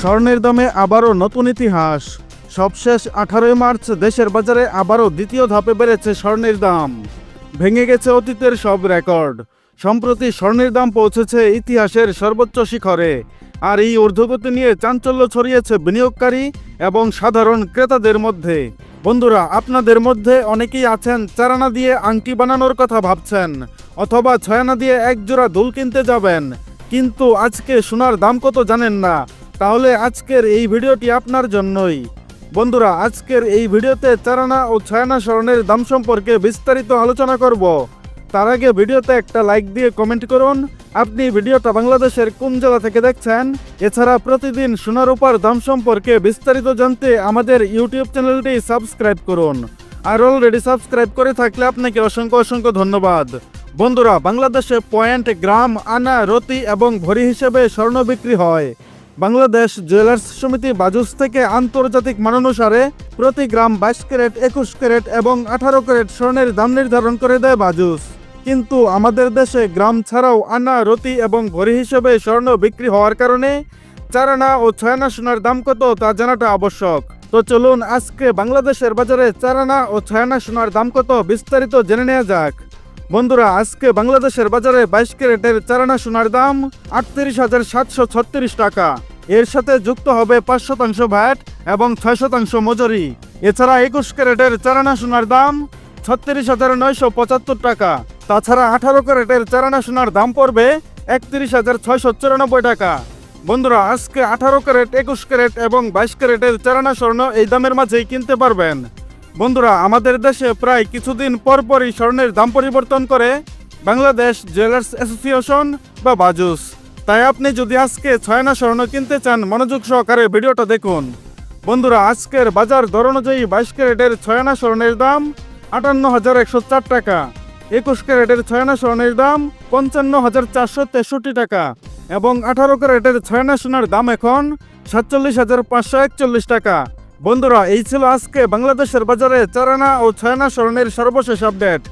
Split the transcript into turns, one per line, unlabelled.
স্বর্ণের দামে আবারও নতুন ইতিহাস। সবশেষ আঠারোই মার্চ দেশের বাজারে আবারও দ্বিতীয় ধাপে বেড়েছে স্বর্ণের দাম। ভেঙে গেছে অতীতের সব রেকর্ড। সম্প্রতি স্বর্ণের দাম পৌঁছেছে ইতিহাসের সর্বোচ্চ শিখরে। আর এই ঊর্ধ্বগতি নিয়ে চাঞ্চল্য ছড়িয়েছে বিনিয়োগকারী এবং সাধারণ ক্রেতাদের মধ্যে। বন্ধুরা, আপনাদের মধ্যে অনেকেই আছেন চারানা দিয়ে আংটি বানানোর কথা ভাবছেন, অথবা ছয়ানা দিয়ে এক জোড়া দুল কিনতে যাবেন। কিন্তু আজকে সোনার দাম কত জানেন না তাহলে আজকের এই ভিডিওটি আপনার জন্যই। বন্ধুরা, আজকের এই ভিডিওতে চারানা ও ছয়ানা স্বর্ণের দাম সম্পর্কে বিস্তারিত আলোচনা করব। তার আগে ভিডিওতে একটা লাইক দিয়ে কমেন্ট করুন। আপনি ভিডিওটা বাংলাদেশের কোন জেলা থেকে দেখছেন? এছাড়া প্রতিদিন সোনার উপর দাম সম্পর্কে বিস্তারিত জানতে আমাদের ইউটিউব চ্যানেলটি সাবস্ক্রাইব করুন। আর অলরেডি সাবস্ক্রাইব করে থাকলে আপনাকে অসংখ্য অসংখ্য ধন্যবাদ। বন্ধুরা, বাংলাদেশে পয়েন্ট গ্রাম, আনা, রতি এবং ভরি হিসেবে স্বর্ণ বিক্রি হয়। বাংলাদেশ জুয়েলার্স সমিতি বাজুস থেকে আন্তর্জাতিক মানানুসারে প্রতি গ্রাম বাইশ ক্যারেট, একুশ ক্যারেট এবং আঠারো ক্যারেট স্বর্ণের দাম নির্ধারণ করে দেয় বাজুস। কিন্তু আমাদের দেশে গ্রাম ছাড়াও আনা রতি এবং ভরি হিসেবে স্বর্ণ বিক্রি হওয়ার কারণে চারানা ও ছয়ানা সোনার দাম কত তা জানাটা আবশ্যক। তো চলুন আজকে বাংলাদেশের বাজারে চারানা ও ছয়ানা সোনার দাম কত বিস্তারিত জেনে নেওয়া যাক। বন্ধুরা, আজকে বাংলাদেশের বাজারে বাইশ ক্যারেটের চারানা সোনার দাম আটত্রিশ হাজার সাতশো ছত্রিশ টাকা। এর সাথে যুক্ত হবে পাঁচ শতাংশ ভ্যাট এবং ছয় শতাংশ মজুরি। এছাড়া একুশ ক্যারেটের চারানা সোনার দাম ছত্রিশ হাজার নয়শো পঁচাত্তর টাকা। তাছাড়া আঠারো ক্যারেটের চারানা সোনার দাম পড়বে একত্রিশ হাজার ছয়শো চুরানব্বই টাকা। বন্ধুরা, আজকে আঠারো ক্যারেট, একুশ ক্যারেট এবং বাইশ ক্যারেটের চারানা স্বর্ণ এই দামের মাঝেই কিনতে পারবেন। বন্ধুরা, আমাদের দেশে প্রায় কিছুদিন পরপরই স্বর্ণের দাম পরিবর্তন করে বাংলাদেশ জুয়েলার্স অ্যাসোসিয়েশন বা বাজুস। তাই আপনি যদি আজকে ছয়না স্বর্ণ কিনতে চান, মনোযোগ সহকারে ভিডিওটা দেখুন। বন্ধুরা, আজকের বাজার দর অনুযায়ী বাইশ ক্যারেটের ছয়না স্বর্ণের দাম আটান্ন হাজার একশো চার টাকা, একুশ ক্যারেটের ছয়না স্বর্ণের দাম পঞ্চান্ন হাজার চারশো তেষট্টি টাকা এবং আঠারো ক্যারেটের ছয়না সোনার দাম এখন সাতচল্লিশ হাজার পাঁচশো একচল্লিশ টাকা। বন্ধুরা এই ছিল আজকে বাংলাদেশের বাজারে চারানা ও ছয়না স্বর্ণের সর্বশেষ আপডেট।